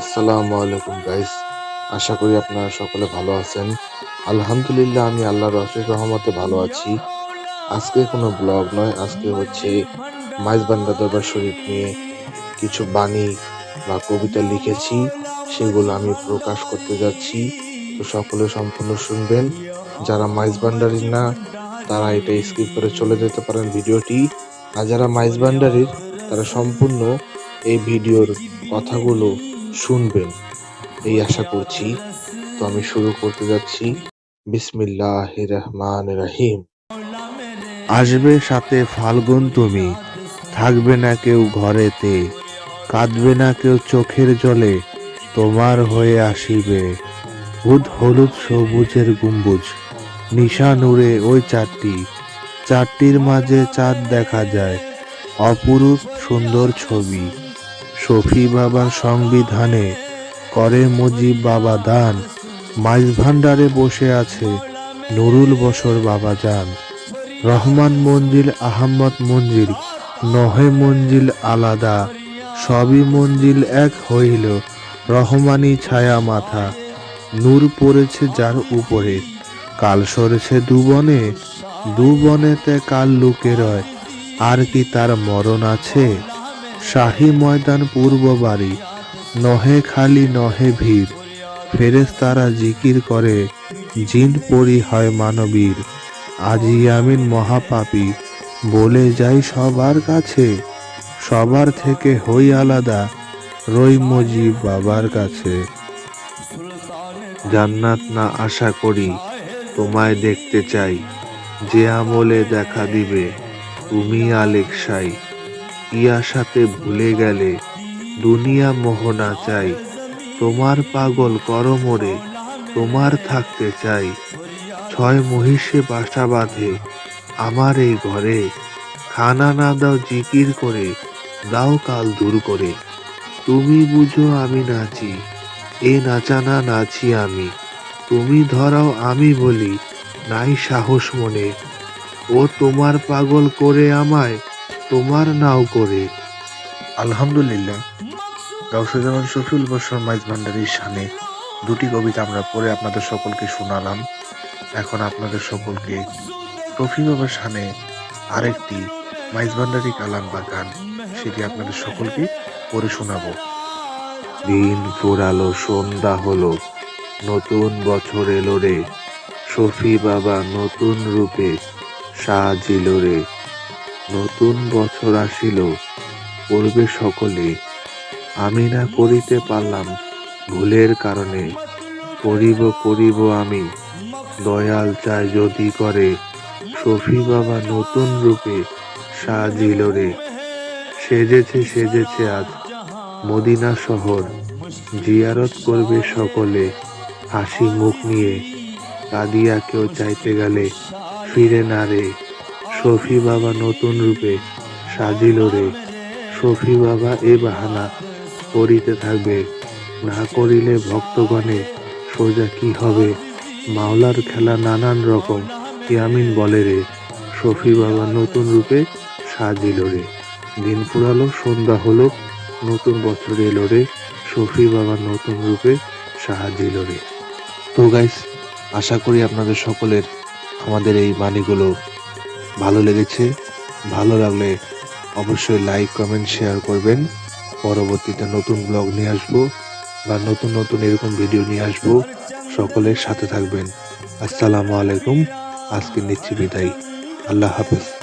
আসসালামু আলাইকুম গাইস আশা করি আপনারা সকলে ভালো আছেন। আলহামদুলিল্লাহ, আমি আল্লাহর অশেষ রহমতে ভালো আছি। আজকে কোনো ব্লগ নয়, আজকে হচ্ছে মাইজবান্ডা দরবার শরীফ নিয়ে কিছু বাণী বা কবিতা লিখেছি, সেগুলো আমি প্রকাশ করতে যাচ্ছি। তো সকলে সম্পূর্ণ শুনবেন। যারা মাইজবান্ডারির না, তারা এটা স্কিপ করে চলে যেতে পারেন ভিডিওটি। আর যারা মাইজবান্ডারির তারা সম্পূর্ণ এই ভিডিওর কথাগুলো শুনবেন। এই আশা করছি তো আমি শুরু করতে যাচ্ছি। বিসমিল্লাহ রহমান রাহিম। আসবে সাথে ফাল্গুন তুমি। থাকবে না কেউ ঘরেতে। কাঁদবে না কেউ চোখের জলে। তোমার হয়ে আসিবে। হুদ হলুদ সবুজের গম্বুজ। নিশা নূরে ওই চারটি। চারটির মাঝে চাঁদ দেখা যায়। অপরূপ সুন্দর ছবি। শফি বাবার সংবিধানে করে মুজিব বাবা দান। মাইজ ভান্ডারে বসে আছে নুরুল বসর বাবা যান রহমান মঞ্জিল, আহম্মদ মঞ্জিল, নহে মঞ্জিল আলাদা। সবই মঞ্জিল এক হইল রহমানি ছায়া মাথা। নূর পড়েছে যার উপরে, কাল সরেছে দুবনে। দুবনেতে কাল লুকে রয়, আর কি তার মরণ আছে? শাহী ময়দান পূর্ব বাড়ি, নহে খালি নহে ভিড়। ফেরেস তারা জিকির করে, জিন পরি হয় মানবীর। আজি আমিন মহাপাপী, বলে যাই সবার কাছে। সবার থেকে হই আলাদা, রই মজিব বাবার কাছে। জান্নাত না আশা করি, তোমায় দেখতে চাই। যে আমলে দেখা দিবে তুমি আলেকসাই ইয়া সাথে ভুলে গেলে, দুনিয়া মোহনা চাই, তোমার পাগল করমরে, তোমার থাকতে চাই, ছয় মহিষে বাসা বাঁধে, আমার এই ঘরে, খানা না দাও জিকির করে, দাও কাল দূর করে, তুমি বুঝো আমি নাচি, এ নাচানা নাচি আমি, তুমি ধরাও আমি বলি, নাই সাহস মনে, ও তোমার পাগল করে আমায় তোমার নাও করে। আলহামদুলিল্লাহ। গাউসুজ্জামান শফিউল বসর মাইজ ভান্ডারির সানে দুটি কবিতা আমরা পড়ে আপনাদের সকলকে শোনালাম। এখন আপনাদের সকলকে রফি বাবার সানে আরেকটি মাইজ ভান্ডারি কালাম বা গান সেটি আপনাদের সকলকে পড়ে শোনাবো। দিন ফুরালো সন্ধ্যা হলো নতুন বছর এলো রে। শফি বাবা নতুন রূপে সাজিল রে। নতুন বছর আসিল, পড়বে সকলে। আমি না করিতে পারলাম ভুলের কারণে। করিব করিব আমি, দয়াল চায় যদি করে। শফি বাবা নতুন রূপে সাজিল রে। সেজেছে সেজেছে আজ মদিনা শহর। জিয়ারত করবে সকলে হাসি মুখ নিয়ে। কাদিয়া কেউ চাইতে গেলে ফিরে না রে। শফি বাবা নতুন রূপে সাজিল রে। শফি বাবা এ বাহানা করিতে থাকবে। না করিলে ভক্তগণে সোজা কি হবে? মাওলার খেলা নানান রকম, ইয়ামিন বলে রে। শফি বাবা নতুন রূপে সাজিল রে। দিন ফুরালো সন্ধ্যা হলো, নতুন বছর এলো রে। শফি বাবা নতুন রূপে সাহায্য রে। তো গাইস আশা করি আপনাদের সকলের আমাদের এই বাণীগুলো ভালো লেগেছে, ভালো লাগলে অবশ্যই লাইক কমেন্ট শেয়ার করবেন। পরবর্তীতে নতুন ব্লগ নিয়ে আসব বা নতুন নতুন এরকম ভিডিও নিয়ে আসব। সকলের সাথে থাকবেন। আসসালামু আলাইকুম। আজকে নিচ্ছি বিদায়। আল্লাহ হাফেজ।